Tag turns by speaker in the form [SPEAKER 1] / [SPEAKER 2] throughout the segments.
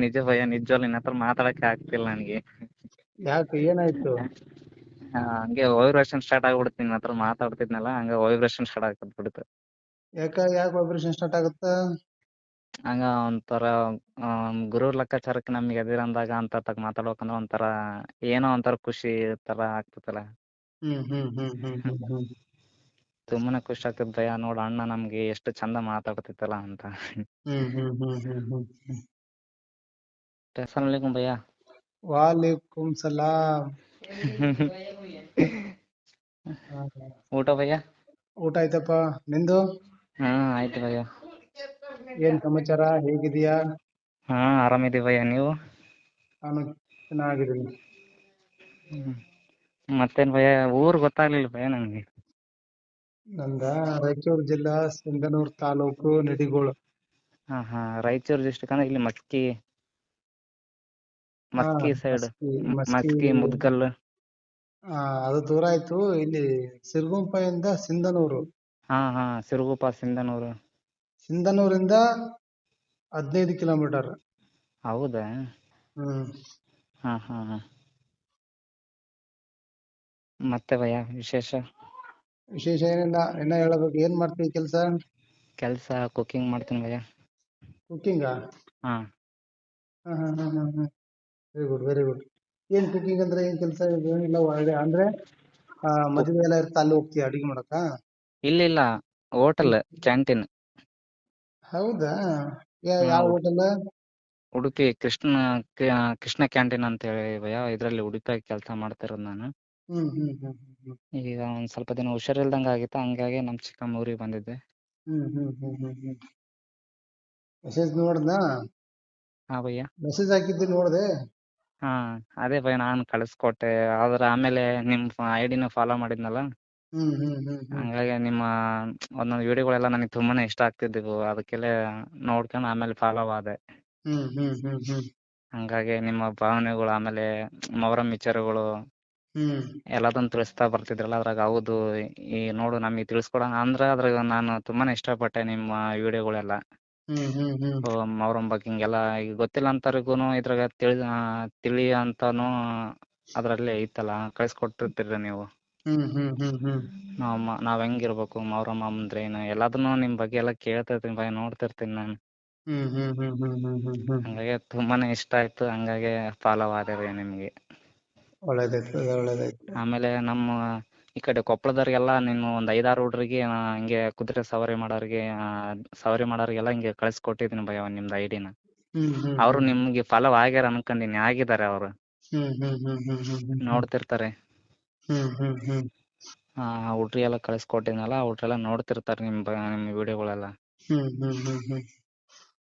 [SPEAKER 1] ನಿಜ ಭಯ ನಿಜವಾಗ್ಲೂ ನಿನ್ನ ಹತ್ರ ಮಾತಾಡಕ್ಕೆ ಆಗ್ತಿಲ್ಲ ನನಗೆ.
[SPEAKER 2] ಯಾಕೆ ಏನಾಯ್ತು?
[SPEAKER 1] ಹಂಗೆ ವೈಬ್ರೇಷನ್ ಸ್ಟಾರ್ಟ್ ಆಗ್ಬಿಡುತ್ತೆ ನಿನ್ನ ಹತ್ರ ಮಾತಾಡ್ತಿದ್ನಲ್ಲ ಹಂಗೆ ವೈಬ್ರೇಷನ್ ಸ್ಟಾರ್ಟ್ ಆಗ್ಬಿಡ್ತು
[SPEAKER 2] ಯಾಕ ಯಾಕೆ ವೈಬ್ರೇಷನ್ ಸ್ಟಾರ್ಟ್ ಆಗುತ್ತ?
[SPEAKER 1] ಹಂಗ ಒಂಥರ ಗುರು ಲೆಕ್ಕಾಚಾರಕ್ಕೆ ನಮ್ಗೆ ಎದಿರಂದಾಗ ಅಂತ ತಗ ಮಾತಾಡ್ಬೇಕಂದ್ರೆ ಒಂಥರ ಏನೋ ಒಂಥರ ಖುಷಿ ತರ ಆಗ್ತದಲ್ಲ.
[SPEAKER 2] ತುಂಬಾ
[SPEAKER 1] ತುಂಬಾನೇ ಖುಷಿ ಆಗ್ತದ ಭಯ ನೋಡ ಅಣ್ಣ ನಮ್ಗೆ ಎಷ್ಟು ಚಂದ ಮಾತಾಡ್ತಿತ್ತಲ್ಲ ಅಂತ.
[SPEAKER 2] ಹ್ಮ್
[SPEAKER 1] ಅಸ್ಸಲಾಮಲೈಕುಂ ಭಯ್ಯ
[SPEAKER 2] ವಾಲೇಕುಂ
[SPEAKER 1] ಊಟ ಭಯ್ಯ
[SPEAKER 2] ಊಟ ಆಯ್ತಪ್ಪ. ನಿಂದು?
[SPEAKER 1] ಹಾ ಆಯ್ತು ಭಯ್ಯ
[SPEAKER 2] ಏನ್ ಸಮಾಚಾರ? ಹೇಗಿದೀಯಾ
[SPEAKER 1] ಹಾ ಆರಾಮಿದ್ದೀವಿ ಭಯ್ಯ ನೀವು?
[SPEAKER 2] ನಾನು ಚೆನ್ನಾಗಿದ್ದೀನಿ.
[SPEAKER 1] ಮತ್ತೇನ್ ಭಯ್ಯ ಊರ್ ಗೊತ್ತಾಗ್ಲಿಲ್ಲ ಭಯ್ಯ ನನಗೆ?
[SPEAKER 2] ನಂದ ರಾಯಚೂರು ಜಿಲ್ಲಾ ಸಿಂಧನೂರು ತಾಲೂಕು ನಿಡಿಗೋಳು.
[SPEAKER 1] ಹಾ ಹಾ. ರಾಯಚೂರು ಡಿಸ್ಟ್ರಿಕ್ಟ್ ಅಂದ್ರೆ ಇಲ್ಲಿ ಮಸ್ಕಿ ಮಸ್ಕಿ ಸೈಡ್
[SPEAKER 2] ಮಸ್ಕಿ-
[SPEAKER 1] ಮುದ್ಗಲ್.
[SPEAKER 2] ಆ, ಅದು ದೂರ ಆಯ್ತು. ಇಲ್ಲಿ ಸಿರುಗುಂಪದಿಂದ ಸಿಂಧನೂರು.
[SPEAKER 1] ಹಾ ಹಾ ಸಿರುಗುಪ್ಪ ಸಿಂಧನೂರು.
[SPEAKER 2] ಸಿಂಧನೂರಿಂದ ಹದಿನೈದು ಕಿಲೋಮೀಟರ್.
[SPEAKER 1] ಹೌದಾ?
[SPEAKER 2] ಹ್ಮ್.
[SPEAKER 1] ಹಾ ಹಾ ಹಾ. ಮತ್ತೆ ಭಯ ವಿಶೇಷ?
[SPEAKER 2] ವಿಶೇಷ ಏನಿಲ್ಲ. ಇನ್ನ ಹೇಳ್ಬೇಕು. ಏನ್ ಮಾಡ್ತೀವಿ ಕೆಲಸ?
[SPEAKER 1] ಕೆಲಸ ಕುಕಿಂಗ್ ಮಾಡ್ತೀನಿ ಭಯ
[SPEAKER 2] ಕುಕಿಂಗ್
[SPEAKER 1] ಹಾ.
[SPEAKER 2] ವೆರಿ ಗುಡ್ ವೆರಿ ಗುಡ್ ಏನ್ ಕುಕಿಂಗ್ ಅಂದ್ರೆ ಏನ್ ಕೆಲಸ ಏನಿಲ್ಲ ಒಳ್ಳೆ ಅಂದ್ರೆ ಮದ್ವೆ ಎಲ್ಲ ಇರ್ತಾ ಅಲ್ಲಿ ಹೋಗ್ತೀಯ ಅಡಿಗೆ ಮಾಡಕ
[SPEAKER 1] ಇಲ್ಲ ಇಲ್ಲ. ಹೋಟೆಲ್ ಕ್ಯಾಂಟೀನ್
[SPEAKER 2] ಹೌದಾ? ಯಾ- ಯಾವ. ಹೋಟೆಲ್
[SPEAKER 1] ಉಡುಪಿ ಕೃಷ್ಣ ಕ- ಕೃಷ್ಣ ಕ್ಯಾಂಟೀನ್ ಅಂತ ಹೇಳಿ ಭಯ್ಯ ಇದ್ರಲ್ಲಿ ಉಡುಪಿಯಾಗಿ ಕೆಲಸ ಮಾಡ್ತಿರೋದು ನಾನು.
[SPEAKER 2] ಹ್ಮ್ ಹ್ಮ್ ಹ್ಮ್ ಹ್ಮ್
[SPEAKER 1] ಈಗ ಒಂದ್ ಸ್ವಲ್ಪ ದಿನ ಹುಷಾರಿಲ್ದಂಗ ಆಗಿತ್ತು ಹಂಗಾಗಿ ನಮ್ ಚಿಕ್ಕಮ್ಮ ಊರಿಗೆ ಬಂದಿದ್ದೆ.
[SPEAKER 2] ಹ್ಮ್ ಹ್ಮ್ ಹ್ಮ್ ಹ್ಮ್ ಹ್ಮ್. ಮೆಸೇಜ್ ನೋಡ್ದಾ
[SPEAKER 1] ಹಾ ಭಯ್ಯ.
[SPEAKER 2] ಮೆಸೇಜ್ ಹಾಕಿದ್ದು ನೋಡ್ದೆ?
[SPEAKER 1] ಹಾ ಅದೇ ಭಯ್ಯ ನಾನು ಕಳಿಸ್ಕೊಟ್ಟೆ. ಆದ್ರೆ ಆಮೇಲೆ ನಿಮ್ ಐಡಿನ ಫಾಲೋ ಮಾಡಿದ್ನಲ್ಲ?
[SPEAKER 2] ಹ್ಮ್ ಹ್ಮ್ ಹ್ಮ್ ಹ್ಮ್.
[SPEAKER 1] ಹಂಗಾಗಿ ನಿಮ್ಮ ಒಂದೊಂದು ವಿಡಿಯೋಗಳೆಲ್ಲ ನನಗೆ ತುಂಬಾನೇ ಇಷ್ಟ ಆಗ್ತಿದ್ವು ಅದಕ್ಕೆಲ್ಲ ನೋಡ್ಕೊಂಡು ಆಮೇಲೆ ಫಾಲೋ ಆದೆ.
[SPEAKER 2] ಹ್ಮ್ ಹ್ಮ್ ಹ್ಮ್ ಹ್ಮ್.
[SPEAKER 1] ಹಂಗಾಗಿ ನಿಮ್ಮ ಭಾವನೆಗಳು ಆಮೇಲೆ ಮೊಹರಂ ವಿಚಾರಗಳು
[SPEAKER 2] ಹ್ಮ್.
[SPEAKER 1] ಎಲ್ಲದನ್ನ ತಿಳಿಸ್ತಾ ಬರ್ತಿದ್ರಲ್ಲ ಅದ್ರಾಗ ಹೌದು. ಈ ನೋಡು ನಮಗೆ ತಿಳಿಸ್ಕೊಡ ಅಂದ್ರೆ ಅದ್ರಾಗ ನಾನು ತುಂಬಾನೇ ಇಷ್ಟಪಟ್ಟೆ ನಿಮ್ಮ ವಿಡಿಯೋಗಳೆಲ್ಲ.
[SPEAKER 2] ಹ್ಮ್ ಹ್ಮ್ ಹ್ಮ್.
[SPEAKER 1] ಮೊಹರಂ ಬಗ್ಗೆ ಹಿಂಗೆಲ್ಲ ಈಗ ಗೊತ್ತಿಲ್ಲ ಅಂತವ್ರಿಗೂನು ಇದ್ರಾಗ ತಿಳಿ ತಿಳಿ ಅಂತಾನು ಅದ್ರಲ್ಲಿ ಐತಲ್ಲ ಕಳಿಸ್ಕೊಟ್ಟಿರ್ತೀರಿ ನೀವು.
[SPEAKER 2] ಹ್ಮ್ ಹ್ಮ್ ಹ್ಮ್ ಹ್ಮ್.
[SPEAKER 1] ನಾವ್ ಮ- ನಾವ್ ಹೆಂಗಿರ್ಬೇಕು ಮೌರಮ್ಮ ಅಂದ್ರೆ ಏನು ಎಲ್ಲದನ್ನು ನಿಮ್ ಬಗ್ಗೆ ಎಲ್ಲ ಕೇಳ್ತಿರ್ತೀನಿ ಭಯ ನೋಡ್ತಿರ್ತೀನಿ ನಾನು.
[SPEAKER 2] ಹ್ಮ್ ಹ್ಮ್ ಹ್ಮ್ ಹ್ಮ್ ಹ್ಮ್ ಹ್ಮ್ ಹ್ಮ್
[SPEAKER 1] ಹಂಗಾಗಿ ತುಂಬಾನೇ ಇಷ್ಟ ಆಯ್ತು ಹಂಗಾಗಿ ಫಾಲೋ ಆದೆ ರೀ ನಿಮ್ಗೆ.
[SPEAKER 2] ಒಳ್ಳೇದಾಯ್ತು ಒಳ್ಳೇದಾಯ್ತು.
[SPEAKER 1] ಆಮೇಲೆ ನಮ್ಮ ಈ ಕಡೆ ಕೊಪ್ಪಳದವ್ರಿಗೆಲ್ಲ ನೀನು ಒಂದು ಐದಾರು ಹುಡ್ರಿಗೆ ಹಿಂಗೆ ಕುದುರೆ ಸವಾರಿ ಮಾಡೋರಿಗೆ ಸವಾರಿ ಮಾಡೋರಿಗೆಲ್ಲ ಹಿಂಗೆ ಕಳ್ಸಿಕೊಟ್ಟಿದ್ದೀನಿ ಭಯ ನಿಮ್ದು ಐಡಿನ ಅವರು ನಿಮ್ಗೆ ಫಾಲೋ ಆಗ್ಯಾರ ಅನ್ಕೊಂಡಿನಿ ಆಗಿದ್ದಾರೆ ಅವರು. ನೋಡ್ತಿರ್ತಾರೆ. ಆ ಹುಡ್ರಿ ಎಲ್ಲ ಆ ಹುಡ್ರೆಲ್ಲ ನೋಡ್ತಿರ್ತಾರೆ ನಿಮ್ ನಿಮ್ ವಿಡಿಯೋಗಳೆಲ್ಲ.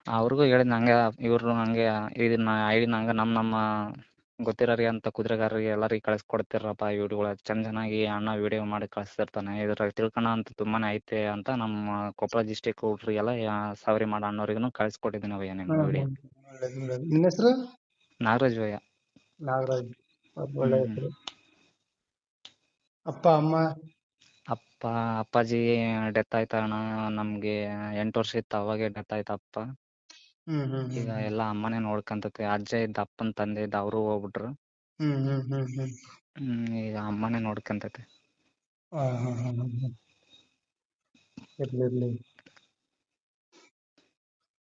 [SPEAKER 1] ಅವ್ರಿಗೂ ಹೇಳಿದ್ ಹಂಗೆ ಇವ್ರು ಹಂಗೆ ಇದನ್ನ ಐಡಿನ ಹಂಗ ನಮ್ ನಮ್ಮ ಗೊತ್ತಿರೋರಿಗೆ ಅಂತ ಕುದುರೆಗಾರರಿಗೆ ಎಲ್ಲರಿಗೆ ಕಳಿಸ್ಕೊಡ್ತಿರಪ್ಪ ಈ ವಿಡಿಯೋಗಳ. ಚಂದ ಚೆನ್ನಾಗಿ ಅಣ್ಣ ವಿಡಿಯೋ ಮಾಡಿ ಕಳಿಸ್ತಿರ್ತಾನೆ ಇದ್ರಾಗ ತಿಳ್ಕೊಳ ಅಂತ ತುಂಬಾನೇ ಐತೆ ಅಂತ ನಮ್ಮ ಕೊಪ್ಪಳ ಡಿಸ್ಟಿಕ್ ಹುಡುಗರಿಗೆಲ್ಲ ಯಾ- ಮಾಡ ಅನ್ನೋರಿಗೂ ಕಳ್ಸಿಕೊಟ್ಟಿದ್ದೀನಿ ಭಯ್ಯ ನಿಮ್ಮ ವಿಡಿಯೋ
[SPEAKER 2] ನಿನ್ನ ಹೆಸರು?
[SPEAKER 1] ನಾಗರಾಜ್ ಭಯ್ಯ
[SPEAKER 2] ನಾಗರಾಜ್. ಒಳ್ಳೆ ಹೆಸರು. ಅಪ್ಪ ಅಮ್ಮ?
[SPEAKER 1] ಅಪ್ಪ ಅಪ್ಪಾಜಿ ಡೆತ್ ಆಯ್ತಣ್ಣ. ನಮ್ಗೆ ಎಂಟು ವರ್ಷ ಇತ್ತು ಅವಾಗೆ ಡೆತ್ ಆಯ್ತಪ್ಪ. ಅಪ್ಪ
[SPEAKER 2] ಹ್ಮ್ ಹ್ಮ್
[SPEAKER 1] ಈಗ
[SPEAKER 2] ಹ್ಮ್.
[SPEAKER 1] ಎಲ್ಲ ಅಮ್ಮನೇ ನೋಡ್ಕಂತತೆ ಅಜ್ಜ ಇದ್ದ ಅಪ್ಪನ ತಂದೆ ಇದ್ದ ಅವ್ರು ಹೋಗ್ಬಿಟ್ರು.
[SPEAKER 2] ಹ್ಮ್ ಹ್ಮ್ ಹ್ಮ್ ಹ್ಮ್.
[SPEAKER 1] ಹ್ಮ್ ಈಗ ಅಮ್ಮನೇ ನೋಡ್ಕಂತತೆ.
[SPEAKER 2] ಹಾ ಹಾ ಹಾ ಹಾ ಹಾ. ಇರ್ಲಿ ಇರ್ಲಿ.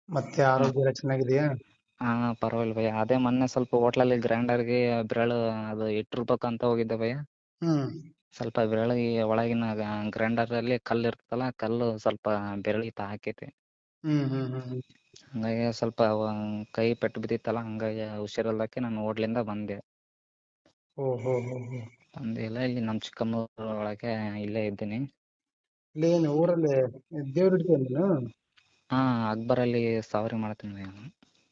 [SPEAKER 2] ಮತ್ತೆ ಆರೋಗ್ಯ ಎಲ್ಲ ಚೆನ್ನಾಗಿದೆಯಾ?
[SPEAKER 1] ಹಾ ಪರವಾಗಿಲ್ಲ ಭಯ್ಯ. ಅದೇ ಮೊನ್ನೆ ಸ್ವಲ್ಪ ಹೋಟ್ಲಲ್ಲಿ ಗ್ರೈಂಡರ್ಗೆ ಬೆರಳು ಅದು ಇಟ್ಟಿರ್ಬೇಕಂತ ಹೋಗಿದ್ದೆ ಭಯ್ಯ.
[SPEAKER 2] ಹ್ಮ್.
[SPEAKER 1] ಸ್ವಲ್ಪ ಬೆರಳಿಗೆ ಒಳಗಿನ ಗ್ರೈಂಡರ್ ಅಲ್ಲಿ ಕಲ್ಲು ಇರ್ತಲ್ಲ ಕಲ್ಲು ಸ್ವಲ್ಪ ಬೆರಳಿಗೆ ತಾಕೈತಿ.
[SPEAKER 2] ಹ್ಮ್ ಹ್ಮ್ ಹ್ಮ್ ಹ್ಮ್.
[SPEAKER 1] ಹಂಗಾಗಿ ಸ್ವಲ್ಪ ಕೈ ಪೆಟ್ಟು ಬಿದ್ದಿತ್ತಲ್ಲ ಹಂಗಾಗಿ ಹುಷಾರಿಲ್ಲದಕ್ಕೆ ನಾನು ಓಡ್ಲಿಂದ ಬಂದೆ.
[SPEAKER 2] ಓ ಹೋ ಹೋ. ಹೋ
[SPEAKER 1] ಬಂದಿಲ್ಲ ಇಲ್ಲಿ ನಮ್ಮ ಚಿಕ್ಕಮ್ಮೂರ ಒಳಗೆ ಇಲ್ಲೇ ಇದ್ದೀನಿ.
[SPEAKER 2] ಇಲ್ಲಿ ಏನು ಊರಲ್ಲಿ ದೇವ್ರ ಇಡ್ತೀಯ ನೀನು?
[SPEAKER 1] ಹಾ ಅಕ್ಬರಲ್ಲಿ ಸವಾರಿ ಮಾಡ್ತೀನಿ ನಾನು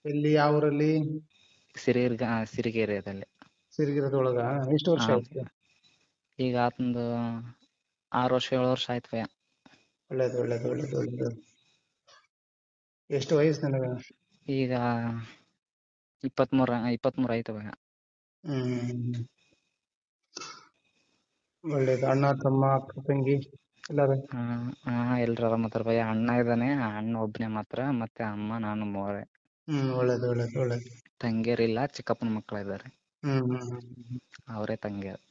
[SPEAKER 2] ಎಲ್ಲಿ ಯಾವ ಊರಲ್ಲಿ?
[SPEAKER 1] ಸಿರಿರ್ಗ ಸಿರಿಗೆರೆಯಲ್ಲಿ
[SPEAKER 2] ಸಿರಿಗಿರದೊಳಗ? ಎಷ್ಟು ವರ್ಷ
[SPEAKER 1] ಹಾ.
[SPEAKER 2] ಆಯ್ತು?
[SPEAKER 1] ಈಗ ಆತಂದು ಆರು ವರ್ಷ ಏಳು ವರ್ಷ ಆಯ್ತು ಭಯ್ಯ
[SPEAKER 2] ಒಳ್ಳೇದು ಒಳ್ಳೇದು ಒಳ್ಳೇದು ಒಳ್ಳೇದು. ಎಷ್ಟು ವಯಸ್ಸು ನನಗ?
[SPEAKER 1] ಈಗ ಇಪ್ಪತ್ಮೂರ ಇಪ್ಪತ್ಮೂರು ಆಯ್ತು ಇವಾಗ.
[SPEAKER 2] ಹ್ಮ್. ಒಳ್ಳೇದು. ಅಣ್ಣ ತಮ್ಮ ಅಕ್ಕ ತಂಗಿ ಎಲ್ಲಾರು?
[SPEAKER 1] ಹಾ ಹಾ ಎಲ್ರು ಆರಾಮ್ ಅದಾರ ಭಯ. ಅಣ್ಣ ಇದ್ದಾನೆ ಅಣ್ಣ ಒಬ್ನೇ ಮಾತ್ರ ಮತ್ತೆ ಅಮ್ಮ ನಾನು ಮೂವರೇ.
[SPEAKER 2] ಹ್ಮ್ ಒಳ್ಳೇದು ಒಳ್ಳೇದು ಒಳ್ಳೇದು.
[SPEAKER 1] ತಂಗಿಯರಿಲ್ಲ ಚಿಕ್ಕಪ್ಪನ ಮಕ್ಕಳು ಇದ್ದಾರೆ
[SPEAKER 2] ಹ್ಮ್ ಹ್ಮ್ ಹ್ಮ್.
[SPEAKER 1] ಅವರೇ ತಂಗಿಯರು.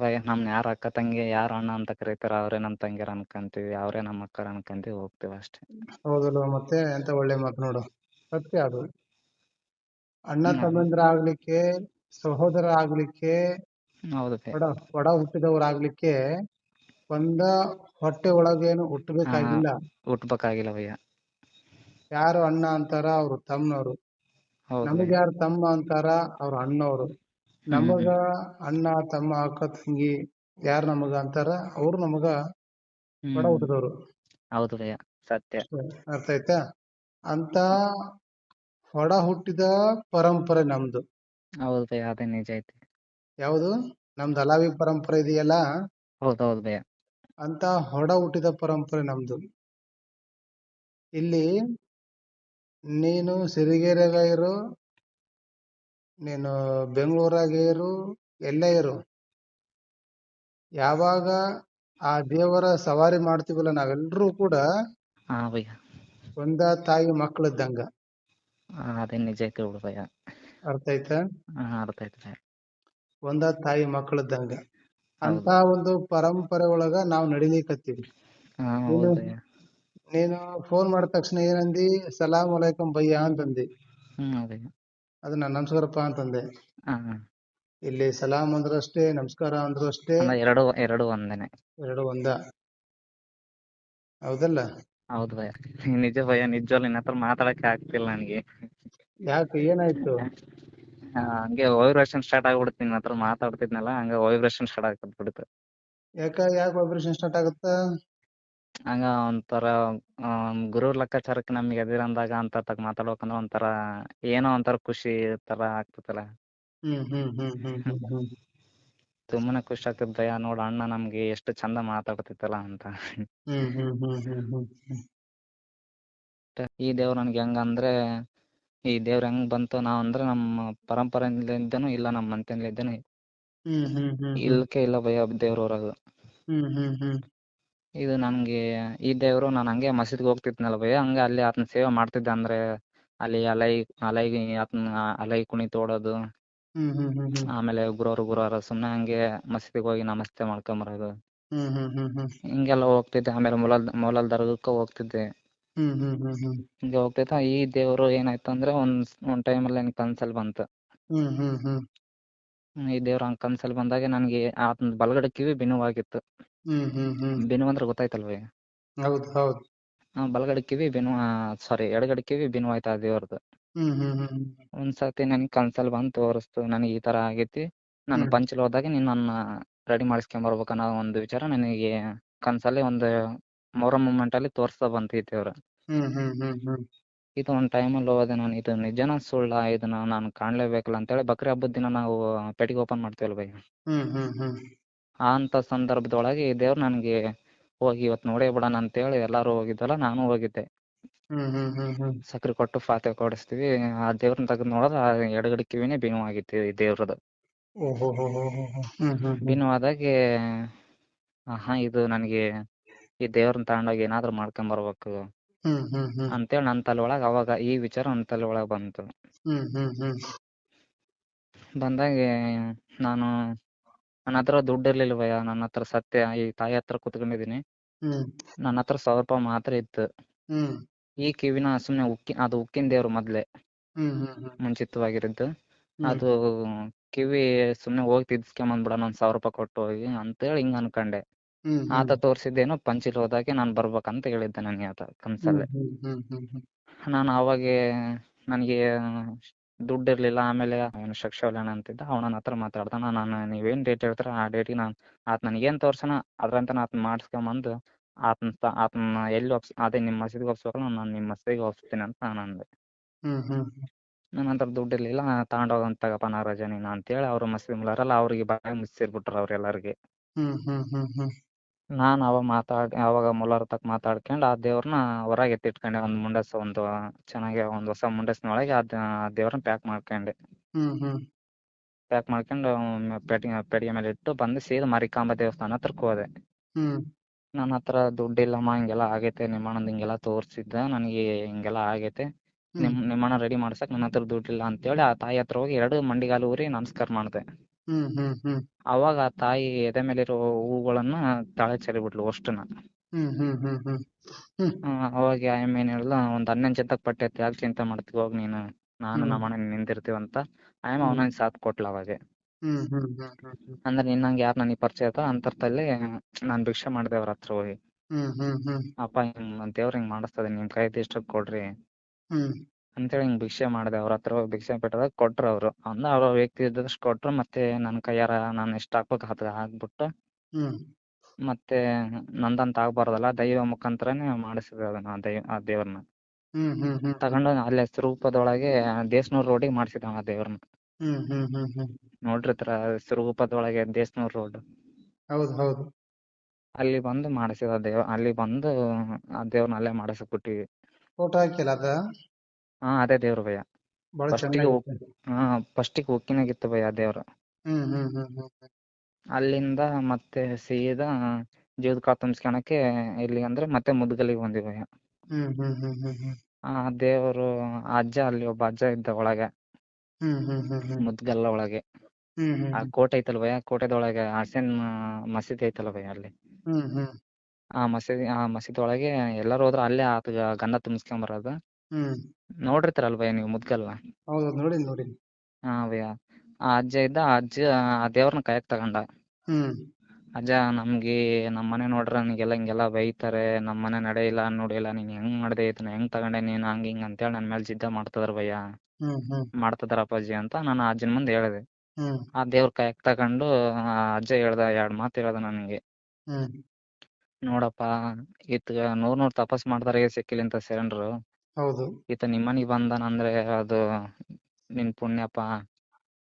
[SPEAKER 1] ಭಯ ನಮ್ನ ಯಾರ ಅಕ್ಕ ತಂಗಿ ಯಾರು ಅಣ್ಣ ಅಂತ ಕರೀತಾರ ಅವರೇ ನಮ್ಮ ತಂಗಿರ ಅನ್ಕೊಂತೀವಿ ಅವರೇ ನಮ್ಮ ಅಕ್ಕರ ಅನ್ಕೊಂತೀವಿ ಹೋಗ್ತೀವಿ ಅಷ್ಟೇ.
[SPEAKER 2] ಹೌದಲ್ವ ಮತ್ತೆ ಎಂತ ಒಳ್ಳೆ ಮಾತು ನೋಡು. ಸತ್ಯ ಅದು. ಅಣ್ಣ ತಮ್ಮಂದಿರ ಆಗ್ಲಿಕ್ಕೆ ಸಹೋದರ ಆಗ್ಲಿಕ್ಕೆ
[SPEAKER 1] ಹೌದು
[SPEAKER 2] ಒಡ ಒಡ ಹುಟ್ಟಿದವರಾಗ್ಲಿಕ್ಕೆ ಒಂದ ಹೊಟ್ಟೆ ಒಳಗೇನು ಹುಟ್ಟಬೇಕಾಗಿಲ್ಲ
[SPEAKER 1] ಹುಟ್ಟಬೇಕಾಗಿಲ್ಲ ಭಯ್ಯ.
[SPEAKER 2] ಯಾರು ಅಣ್ಣ ಅಂತಾರ ಅವ್ರು ತಮ್ಮನವರು
[SPEAKER 1] ಹೌದು
[SPEAKER 2] ನಮಗ್
[SPEAKER 1] ಭಯ್ಯ.
[SPEAKER 2] ಯಾರು ತಮ್ಮ ಅಂತಾರ ಅವ್ರ ಅಣ್ಣವ್ರು. ನಮಗ ಅಣ್ಣ ತಮ್ಮ ಅಕ್ಕ ತಂಗಿ ಯಾರ್ ನಮಗ ಅಂತಾರ ಅವ್ರು ನಮಗ ಬಡ
[SPEAKER 1] ಹ್ಮ್.
[SPEAKER 2] ಹುಟ್ಟಿದವ್ರು
[SPEAKER 1] ಹೌದು ಭಯ್ಯ ಸತ್ಯ.
[SPEAKER 2] ಅರ್ಥ ಆಯ್ತಾ? ಅಂತ ಹೊಡ ಹುಟ್ಟಿದ ಪರಂಪರೆ ನಮ್ದು.
[SPEAKER 1] ಹೌದು ಭಯ್ಯ ಅದೇ ನಿಜ ಐತಿ.
[SPEAKER 2] ಯಾವುದು? ನಮ್ದು ಅಲಾವಿ ಪರಂಪರೆ ಇದೆಯಲ್ಲ?
[SPEAKER 1] ಹೌದು ಹೌದು ಭಯ್ಯ.
[SPEAKER 2] ಅಂತ ಹೊಡ ಹುಟ್ಟಿದ ಪರಂಪರೆ ನಮ್ದು. ಇಲ್ಲಿ ನೀನು ಸಿರಿಗೆರೆಗ ಇರು ನೀನು ಬೆಂಗಳೂರಾಗೆ ಇರು ಎಲ್ಲೇ ಇರು. ಯಾವಾಗ ಆ ದೇವರ ಸವಾರಿ ಮಾಡ್ತೀವಲ್ಲ ನಾವೆಲ್ಲರೂ ಕೂಡ
[SPEAKER 1] ಹಾ ಭಯ್ಯ.
[SPEAKER 2] ಒಂದ ತಾಯಿ ಮಕ್ಕಳಿದ್ದಂಗ
[SPEAKER 1] ಇದ್ದಂಗ ಅದೇ ನಿಜ ಐತಿ ಬಿಡು ಭಯ್ಯ.
[SPEAKER 2] ಅರ್ಥ ಆಯ್ತಾ?
[SPEAKER 1] ಹಾ ಅರ್ಥ ಭಯ್ಯ.
[SPEAKER 2] ಒಂದ ತಾಯಿ ಮಕ್ಕಳಿದ್ದಂಗ ಅಂತ ಒಂದು ಪರಂಪರೆ ಒಳಗ ನಾವು ನಡಿಲಿಕತ್ತೀವಿ.
[SPEAKER 1] ಹಾ ಹೌದು ಭಯ್ಯ.
[SPEAKER 2] ನೀನು ಫೋನ್ ಮಾಡಿದ ತಕ್ಷಣ ಏನಂದಿ ಸಲಾಮ್ ಅಲೈಕಂ ಭಯ್ಯ ಅಂತಂದಿ.
[SPEAKER 1] ಹ್ಮ್ ಭಯ್ಯ
[SPEAKER 2] ಅದನ್ನ ನಮಸ್ಕಾರಪ್ಪ ಅಂತಂದೆ. ಇಲ್ಲಿ ಸಲಾಂ ಅಂದ್ರು ಅಷ್ಟೇ ನಮಸ್ಕಾರ ಅಂದ್ರು ಅಷ್ಟೇ
[SPEAKER 1] ಎರಡು ಎರಡು ಒಂದೇನೆ.
[SPEAKER 2] ಎರಡು ಒಂದ. ಹೌದಲ್ಲ?
[SPEAKER 1] ಹೌದು ಭಯ. ನಿಜ ಭಯ ನಿಜವಾಗ್ಲೂ ನಿನ್ನ ಹತ್ರ ಮಾತಾಡಕ್ಕೆ ಆಗ್ತಿಲ್ಲ ನನಗೆ.
[SPEAKER 2] ಯಾಕೆ ಏನಾಯ್ತು?
[SPEAKER 1] ಹಂಗೆ ವೈಬ್ರೇಷನ್ ಸ್ಟಾರ್ಟ್ ಆಗ್ಬಿಡುತ್ತೆ ನಿನ್ನ ಹತ್ರ ಮಾತಾಡ್ತಿದ್ನಲ್ಲ ಹಂಗೆ ವೈಬ್ರೇಷನ್ ಸ್ಟಾರ್ಟ್ ಆಗ್ಬಿಡ್ತು.
[SPEAKER 2] ಯಾಕ ಯಾಕೆ ವೈಬ್ರೇಷನ್ ಸ್ಟಾರ್ಟ್ ಆಗುತ್ತ?
[SPEAKER 1] ಹಂಗ ಒಂಥರ ಗುರು ಲೆಕ್ಕಾಚಾರಕ್ಕೆ ನಮ್ಗೆ ಎದಿರಂದಾಗ ಅಂತ ತಗ ಮಾತಾಡ್ಬೇಕಂದ್ರ ಒಂಥರ ಏನೋ ಒಂಥರ ಖುಷಿ ತರ
[SPEAKER 2] ಆಗ್ತದಲ್ಲ
[SPEAKER 1] ತುಂಬಾನೇ ಖುಷಿ ಆಗ್ತದ ಭಯ ನೋಡ ಅಣ್ಣ ನಮ್ಗೆ ಎಷ್ಟು ಚಂದ ಮಾತಾಡ್ತಿತ್ತಲ್ಲ ಅಂತ ಈ ದೇವ್ರ ನನ್ಗೆ ಹೆಂಗಂದ್ರೆ ಈ ದೇವ್ರ ಹೆಂಗ್ ಬಂತು ನಾವ್ ಅಂದ್ರೆ ನಮ್ಮ ಪರಂಪರೆಯಿಂದನೂ ಇಲ್ಲ ನಮ್ಮ
[SPEAKER 2] ಹ್ಮ್
[SPEAKER 1] ಇಲ್ಕೆ ಇಲ್ಲ ಭಯ ದೇವ್ರ
[SPEAKER 2] ಹ್ಮ್
[SPEAKER 1] ಇದು ನನ್ಗೆ ಈ ದೇವ್ರು ನಾನು ಹಂಗೆ ಮಸೀದ್ಗೆ ಹೋಗ್ತಿದ್ನಲ್ಲ ಭಯ. ಹಂಗೆ ಅಲ್ಲಿ ಆತನ ಸೇವೆ ಮಾಡ್ತಿದ್ದೆ ಅಂದ್ರೆ ಅಲ್ಲಿ ಅಲೈ ಅಲೈ ಆತನ ಅಲೈ ಕುಣಿ ತೋಡೋದು.
[SPEAKER 2] ಹ್ಮ್ ಹ್ಮ್ ಹ್ಮ್ ಹ್ಮ್.
[SPEAKER 1] ಆಮೇಲೆ ಗುರುವಾರ ಗುರುವಾರ ಸುಮ್ನೆ ಹಂಗೆ ಮಸೀದಿಗೆ ಹೋಗಿ ನಮಸ್ತೆ ಮಾಡ್ಕೊಂಬರೋದು. ಹಿಂಗೆಲ್ಲ ಹೋಗ್ತಿದ್ದೆ. ಆಮೇಲೆ ಮೊಲಲ್ ಮೊಲಲ್ ದರ್ಗಕ್ಕ ಹೋಗ್ತಿದ್ದೆ. ಹಿಂಗೆ ಹೋಗ್ತಿದ್ದ. ಈ ದೇವರು ಏನಾಯ್ತು ಅಂದ್ರೆ ಒಂದ್ ಒಂದ್ ಅಲ್ಲಿ ನನ್ ಕನ್ಸಲ್ ಬಂತು. ಈ ದೇವ್ರ ಹಂಗ್ ಕನ್ಸಲ್ ಬಂದಾಗ ನನ್ಗೆ ಆತನ ಬಲಗಡೆ ಕಿವಿ ಬಿನುವಾಗಿತ್ತು
[SPEAKER 2] ಹ್ಮ್ ಹ್ಮ್ ಹ್ಮ್.
[SPEAKER 1] ಬಿನು ಅಂದ್ರೆ ಗೊತ್ತಾಯ್ತಲ್ವೇ?
[SPEAKER 2] ಹೌದು ಹೌದು.
[SPEAKER 1] ಆ ಬಲಗಡೆ ಕಿವಿ ಬೆನ್ನು ಸಾರಿ ಎಡಗಡೆ ಕಿವಿ ಬಿನುವಾಯ್ತು ಆ ದೇವ್ರದ್ದು
[SPEAKER 2] ಹ್ಮ್ ಹ್ಮ್ ಹ್ಮ್ ಹ್ಮ್.
[SPEAKER 1] ಒಂದ್ಸತಿ ನನ್ಗೆ ಕನ್ಸಲ್ ಬಂದ್ ತೋರಿಸ್ತು ನನಗೆ ಈ ತರ ಆಗೈತಿ. ನಾನು
[SPEAKER 2] ಹ್ಮ್.
[SPEAKER 1] ಪಂಚಲ್ ಹೋದಾಗ ನೀನ್ ನನ್ನ ರೆಡಿ ಮಾಡಿಸ್ಕೊಂಡ್ ಬರ್ಬೇಕನ್ನೋ ಒಂದು ವಿಚಾರ ನನಗೆ ಕನ್ಸಲ್ಲಿ ಒಂದು ಮೊರ ಮೂಮೆಂಟ್ ಅಲ್ಲಿ ತೋರಿಸ್ತಾ ಬಂತು ಈ ದೇವ್ರ
[SPEAKER 2] ಹ್ಮ್ ಹ್ಮ್ ಹ್ಮ್ ಹ್ಮ್.
[SPEAKER 1] ಇದು ಒಂದು ಟೈಮಲ್ಲಿ ಹೋದೆ ನಾನು ಇದು ನಿಜನ ಸುಳ್ಳ ಇದನ್ನ ನಾನು ಕಾಣ್ಲೇಬೇಕಲ್ಲ ಅಂತೇಳಿ ಬಕ್ರಿ ಹಬ್ಬದ ದಿನ ನಾವು ಪೆಟ್ಟಿಗೆ ಓಪನ್ ಮಾಡ್ತೀವಲ್ಲ ಬೈ
[SPEAKER 2] ಹ್ಮ್ ಹ್ಮ್ ಹ್ಮ್.
[SPEAKER 1] ಆ ಅಂತ ಸಂದರ್ಭದೊಳಗೆ ಈ ದೇವ್ರು ನನಗೆ ಹೋಗಿ ಇವತ್ತು ನೋಡೇ ಬಿಡೋಣ ಅಂತೇಳಿ ಎಲ್ಲಾರು ಹೋಗಿದ್ದಲ್ಲ ನಾನು ಹೋಗಿದ್ದೆ. ಸಕ್ರಿ ಕೊಟ್ಟು ಫಾತೆ ಕೊಡಿಸ್ತೀವಿ. ಆ ದೇವ್ರನ್ನ ತೆಗೆದು ನೋಡಿದ್ರೆ ಆ ಎಡಗಡೆ ಕಿವಿನೇ ಬಿನು ಆಗಿತ್ತು ಈ ದೇವ್ರದ್ದು. ಬಿನು ಆದಾಗೆ ಆಹಾ ಇದು ನನಗೆ ಈ ದೇವ್ರನ್ನ ತಗೊಂಡೋಗಿ ಏನಾದ್ರು ಮಾಡ್ಕೊಂಡ್ ಬರ್ಬೇಕು ಅಂತೇಳಿ ನನ್ನ ತಲೆ ಒಳಗ ಅವಾಗ ಈ ವಿಚಾರ ನನ್ನ ತಲೆ ಒಳಗ ಬಂತು ಬಂದಾಗೆ ನಾನು ನನ್ನ ಹತ್ರ ದುಡ್ಡು ಇರ್ಲಿಲ್ಲ ಭಯ ನನ್ನ ಹತ್ರ ಸತ್ಯ ಈ ತಾಯಿ ಹತ್ರ ಕುತ್ಕೊಂಡಿದೀನಿ
[SPEAKER 2] ಹ್ಮ್.
[SPEAKER 1] ನನ್ನ ಹತ್ರ ಸಾವಿರ ರೂಪಾಯಿ ಮಾತ್ರ ಇತ್ತು.
[SPEAKER 2] ಹ್ಮ್.
[SPEAKER 1] ಈ ಕಿವಿನ ಸುಮ್ನೆ ಉಕ್ಕಿ ಅದು ಉಕ್ಕಿನ ದೇವ್ರು ಮೊದ್ಲೇ.
[SPEAKER 2] ಹ್ಮ್ ಹ್ಮ್ ಹ್ಮ್.
[SPEAKER 1] ಮುಂಚಿತವಾಗಿರಿದ್ದು ಅದು ಕಿವಿ ಸುಮ್ನೆ ಹೋಗಿ ತಿರ್ಸ್ಕೊಂಬಂದ್ಬಿಡೋಣ ಒಂದ್ ಸಾವಿರ ರೂಪಾಯಿ ಕೊಟ್ಟು ಹೋಗಿ ಅಂತೇಳಿ ಹಿಂಗ್ ಅನ್ಕೊಂಡೆ.
[SPEAKER 2] ಹ್ಮ್ ಹ್ಮ್.
[SPEAKER 1] ಆತ ತೋರ್ಸಿದ್ದೇನು ಪಂಚಿಲ್ ಹೋದಾಗೆ ನಾನ್ ಬರ್ಬೇಕಂತ ಹೇಳಿದ್ದೆ ನನ್ಗೆ ಆತ ಕನ್ಸಲ್ಲೇ.
[SPEAKER 2] ಹ್ಮ್ ಹ್ಮ್ ಹ್ಮ್ ಹ್ಮ್
[SPEAKER 1] ನಾನು ಅವಾಗೆ ನನಗೆ ದುಡ್ಡು ಇರ್ಲಿಲ್ಲ ಆಮೇಲೆ ಅವನು ಶಕ್ಷವಲ್ಯಾಣ ಅಂತಿದ್ದ. ಅವನ ಹತ್ರ ಮಾತಾಡ್ದ ನಾನು ನೀವೇನ್ ಡೇಟ್ ಹೇಳ್ತಾರ? ಆ ಡೇಟಿಗೆ ನಾನು ಆತ ನನಗೇನ್ ತೋರ್ಸನ? ಅದ್ರಂತ ಆತನ ಮಾಡಿಸ್ಕೊಂಬಂದು ಆತನ ಆತನ ಎಲ್ಲಿ ಒಪ್ಸ್ ಅದೇ ನಿಮ್ಮ ಮಸೀದಿಗೆ ಒಪ್ಸ್ಬೇಕಲ್ಲ ನಾನು ನಿಮ್ಮ ಮಸೀದಿಗೆ ಒಪ್ಸ್ತೀನಿ ಅಂತ ನಾನು ಅಂದೆ. ನನ್ನ ಹತ್ರ ದುಡ್ಡು ಇರ್ಲಿಲ್ಲ ತಗೊಂಡೋಗಂತ ತಗಪ್ಪ ನಾಗರಾಜ ನೀನು ಅಂತೇಳಿ ಅವ್ರ ಮಸೀದಿ ಮುಲಾರಲ್ಲ ಅವ್ರಿಗೆ ಬಾಯಿ ಮುಚ್ಚಿರ್ಬಿಟ್ರು ಅವ್ರೆಲ್ಲರಿಗೆ.
[SPEAKER 2] ಹ್ಮ್ ಹ್ಮ್ ಹ್ಮ್ ಹ್ಮ್.
[SPEAKER 1] ನಾನು ಅವಾಗ ಮಾತಾಡ್ ಅವಾಗ ಮುಲಾರ ತಕ್ ಮಾತಾಡ್ಕೊಂಡು ಆ ದೇವ್ರನ್ನ ಹೊರಗೆ ಎತ್ತಿಟ್ಕೊಂಡೆ. ಒಂದು ಮುಂಡಸ್ ಒಂದು ಚೆನ್ನಾಗಿ ಒಂದು ಹೊಸ ಮುಂಡಸ್ನೊಳಗೆ ಆ ದೇವ್ರನ್ನ ಪ್ಯಾಕ್ ಮಾಡ್ಕೊಂಡೆ. ಪ್ಯಾಕ್ ಮಾಡ್ಕೊಂಡು ಪೆಟ್ಟಿಗೆ ಪೆಟ್ಟಿಗೆ ಮೇಲೆ ಇಟ್ಟು ಬಂದು ಸೀದ ಮರಿಕಾಂಬ ದೇವಸ್ಥಾನ ಹತ್ರಕ್ಕೆ ಹೋದೆ.
[SPEAKER 2] ಹ್ಮ್.
[SPEAKER 1] ನನ್ನ ಹತ್ರ ದುಡ್ಡಿಲ್ಲಮ್ಮ ಹಿಂಗೆಲ್ಲ ಆಗೈತೆ ನಿಮ್ಮಣ್ಣಂದು ಹಿಂಗೆಲ್ಲ ತೋರಿಸಿದ್ದ ನನಗೆ ಹಿಂಗೆಲ್ಲ ಆಗೈತೆ. ನಿಮ್
[SPEAKER 2] ಹ್ಮ್.
[SPEAKER 1] ನಿಮ್ಮ ಅಣ್ಣ ರೆಡಿ ಮಾಡ್ಸಕ್ ನನ್ನ ಹತ್ರ ದುಡ್ಡಿಲ್ಲ ಅಂತೇಳಿ ಆ ತಾಯಿ ಹತ್ರ ಹೋಗಿ ಎರಡು ಮಂಡಿಗಾಲು ಊರಿ ನಮಸ್ಕಾರ ಮಾಡಿದೆ.
[SPEAKER 2] ಹ್ಮ್ ಹ್ಮ್ ಹ್ಮ್.
[SPEAKER 1] ಅವಾಗ ಆ ತಾಯಿ ಎದೆ ಮೇಲಿರೋ ಹೂಗಳನ್ನ ತಾಳೆ ಚೆಲ್ಲಿಬಿಟ್ಲು ಅಷ್ಟನ್ನ.
[SPEAKER 2] ಹ್ಮ್ ಹ್ಮ್ ಹ್ಮ್ ಹ್ಮ್. ಹ್ಮ್.
[SPEAKER 1] ಅವಾಗ ಐ ಏನ್ ಹೇಳಲ್ಲ ಒಂದ್ ಹನ್ನೊಂದ್ ಚಿಂತಕ್ ಪಟ್ಟೈತಿ ಯಾಕೆ ಚಿಂತೆ ಮಾಡ್ತೀವಿ ಹೋಗ್ ನೀನು? ನಾನು. ನಮ್ಮ ಅಣ್ಣ ನಿಂತಿರ್ತೀವಂತ ಆಯಮ್ಮ ಅವನಿಗೆ ಸಾಥ್ ಕೊಟ್ಲ ಅವಾಗ.
[SPEAKER 2] ಹ್ಮ್ ಹ್ಮ್ ಹ್ಮ್ ಹ್ಮ್ ಹ್ಮ್.
[SPEAKER 1] ಅಂದ್ರೆ ನಿನ್ನಂಗೆ ಯಾರು ನನಗೆ ಪರಿಚಯ ಆಯ್ತಾ ಅಂತರ್ತಲ್ಲಿ ನಾನ್ ಭಿಕ್ಷೆ ಮಾಡಿದೆ ಅವ್ರ ಹತ್ರ ಹೋಗಿ.
[SPEAKER 2] ಹ್ಮ್ ಹ್ಮ್ ಹ್ಮ್.
[SPEAKER 1] ಅಪ್ಪ ಹಿಂಗ್ ದೇವ್ರ ಹಿಂಗ್ ಮಾಡಿಸ್ತದೆ ನಿಮ್ ಕೈ ಇಷ್ಟಕ್ ಕೊಡ್ರಿ.
[SPEAKER 2] ಹ್ಮ್.
[SPEAKER 1] ಅಂತೇಳಿ ಹಿಂಗ್ ಭಿಕ್ಷೆ ಮಾಡಿದೆ. ಅವ್ರ ಹತ್ರ ಹೋಗಿ ಭಿಕ್ಷೆ ಬಿಟ್ಟದಾಗ ಕೊಟ್ರು ಅವ್ರು. ಅಂದ ಅವ್ರ ವ್ಯಕ್ತಿ ಇದ್ದಷ್ಟು ಕೊಟ್ರು ಮತ್ತೆ ನನ್ ಕೈಯಾರ ನಾನು ಎಷ್ಟ್ ಹಾಕ್ಬೇಕು ಅದ್ ಹಾಕ್ಬಿಟ್ಟು
[SPEAKER 2] ಹ್ಮ್.
[SPEAKER 1] ಮತ್ತೆ ನಂದಂತ ಆಗ್ಬಾರ್ದಲ್ಲ ದೈವ ಮುಖಾಂತರನೇ ಮಾಡಿಸಿದೆ ಅದನ್ನ ಆ ದೈವ ಆ ದೇವ್ರನ್ನ
[SPEAKER 2] ಹ್ಮ್ ಹ್ಮ್ ಹ್ಮ್.
[SPEAKER 1] ತಗೊಂಡು ಅಲ್ಲೇ ಸ್ವರೂಪದೊಳಗೆ ದೇಶನೂರ್ ರೋಡಿಗೆ ಮಾಡ್ಸಿದ ಆ ದೇವ್ರನ್ನ
[SPEAKER 2] ಹ್ಮ್ ಹ್ಮ್ ಹ್ಮ್ ಹ್ಮ್.
[SPEAKER 1] ನೋಡಿರ್ತೀರ ಸ್ವರೂಪದೊಳಗೆ ದೇಶನೂರ್ ರೋಡ್
[SPEAKER 2] ಹೌದು ಹೌದು.
[SPEAKER 1] ಅಲ್ಲಿ ಬಂದು ಮಾಡಿಸಿದ ದೇವ ಅಲ್ಲಿ ಬಂದು ಆ ದೇವ್ರನ್ನ ಅಲ್ಲೇ ಮಾಡಿಸ್ಬಿಟ್ಟಿವಿ.
[SPEAKER 2] ಫೋಟೋ ಹಾಕಿಲ್ಲ ಅದ?
[SPEAKER 1] ಹಾ ಅದೇ ದೇವ್ರ ಭಯ.
[SPEAKER 2] ಬಹಳ
[SPEAKER 1] First ಗೆ
[SPEAKER 2] ಚೆನ್ನಾಗಿತ್ತು
[SPEAKER 1] ಹಾ ಫಸ್ಟಿಗೆ ಉಕ್ಕಿನಾಗಿತ್ತು ಭಯ ಆ ದೇವ್ರು.
[SPEAKER 2] ಹ್ಮ್ ಹ್ಮ್ ಹ್ಮ್ ಹ್ಮ್
[SPEAKER 1] ಅಲ್ಲಿಂದ ಮತ್ತೆ ಸೀದಾ ಜೀವದ ಕಾಳು ತುಂಬಿಸ್ಕೊಳಕ್ಕೆ ಇಲ್ಲಿ ಅಂದ್ರೆ ಮತ್ತೆ ಮುದ್ಗಲ್ಲಿಗೆ ಬಂದ್ವಿ ಭಯ.
[SPEAKER 2] ಹ್ಮ್ ಹ್ಮ್ ಹ್ಮ್ ಹ್ಮ್ ಹ್ಮ್.
[SPEAKER 1] ಆ ದೇವರು ಆ ಅಜ್ಜ ಅಲ್ಲಿ ಒಬ್ಬ ಅಜ್ಜ ಇದ್ದ ಒಳಗೆ.
[SPEAKER 2] ಹ್ಮ್ ಹ್ಮ್ ಹ್ಮ್ ಹ್ಮ್.
[SPEAKER 1] ಮುದ್ಗಲ್ಲ ಒಳಗೆ.
[SPEAKER 2] ಹ್ಮ್ ಹ್ಮ್
[SPEAKER 1] ಆ ಕೋಟೆ ಐತಲ್ ಭಯ ಕೋಟೆದೊಳಗೆ ಹಸೇನ್ ಮಸೀದಿ ಐತಲ್ಲ ಭಯ ಅಲ್ಲಿ.
[SPEAKER 2] ಹ್ಮ್ ಹ್ಮ್.
[SPEAKER 1] ಆ ಮಸೀದಿ ಆ ಮಸೀದಿ ಒಳಗೆ ಎಲ್ಲಾರು ಹೋದ್ರ ಅಲ್ಲೇ ಆತ ಗಂಧ ತುಂಬಿಸ್ಕೊಂಡ್ ಬರೋದು.
[SPEAKER 2] ಹ್ಮ್.
[SPEAKER 1] ನೀವು ಮುದ್ಗಲ್ವಾ
[SPEAKER 2] ಹೌದು ನೋಡಿ ನೋಡಿ
[SPEAKER 1] ಹಾ ಆ ಅಜ್ಜ ಇದ್ದ ಆ ಅಜ್ಜ ಆ ದೇವ್ರನ್ನ ಕಾಯಕ್ ತಗೊಂಡ.
[SPEAKER 2] ಹ್ಮ್.
[SPEAKER 1] ಅಜ್ಜ ನಮ್ಗೆ ನಮ್ ಮನೆ ನೋಡ್ರ ನನಗೆಲ್ಲ ಹಿಂಗೆಲ್ಲ ಬೈತಾರೆ ನಮ್ಮ ಮನೆ ನಡೆಯಿಲ್ಲ ನೋಡಿಲ್ಲ ನೀನ್ ಹೆಂಗ್ ಮಾಡ್ದೆ ಇದನ್ನ ಹೆಂಗ್ ತಗೊಂಡೆ ನೀನ್ ಹಂಗ್ ಹಿಂಗ್ ಅಂತೇಳಿ ನನ್ ಮೇಲೆ ಜಿದ್ದ ಮಾಡ್ತದಾರ ಭಯ್ಯ.
[SPEAKER 2] ಹ್ಮ್ ಹ್ಮ್.
[SPEAKER 1] ಮಾಡ್ತದಾರ ಅಪ್ಪಾಜಿ ಅಂತ ನಾನು ಆ ಅಜ್ಜನ್ ಮುಂದೆ ಹೇಳಿದೆ.
[SPEAKER 2] ಹ್ಮ್.
[SPEAKER 1] ಆ ದೇವ್ರ ಕಾಯಕ್ ತಗೊಂಡು ಆ ಅಜ್ಜ ಹೇಳ್ದ ಎರಡ್ ಮಾತು ಹೇಳ್ದ ನನಗೆ.
[SPEAKER 2] ಹ್ಮ್.
[SPEAKER 1] ನೋಡಪ್ಪ ಇತ್ಗ ನೂರ್ ನೂರ್ ತಪಸ್ ಮಾಡ್ತಾರೆ ಸಿಕ್ಕಿಲ್ಲ ಇಂತ ಶರಣರು
[SPEAKER 2] ಹೌದು.
[SPEAKER 1] ಈತ ನಿಮ್ಮನಿಗ್ ಬಂದಾನ ಅಂದ್ರೆ ಅದು ನಿನ್ ಪುಣ್ಯಪ್ಪ.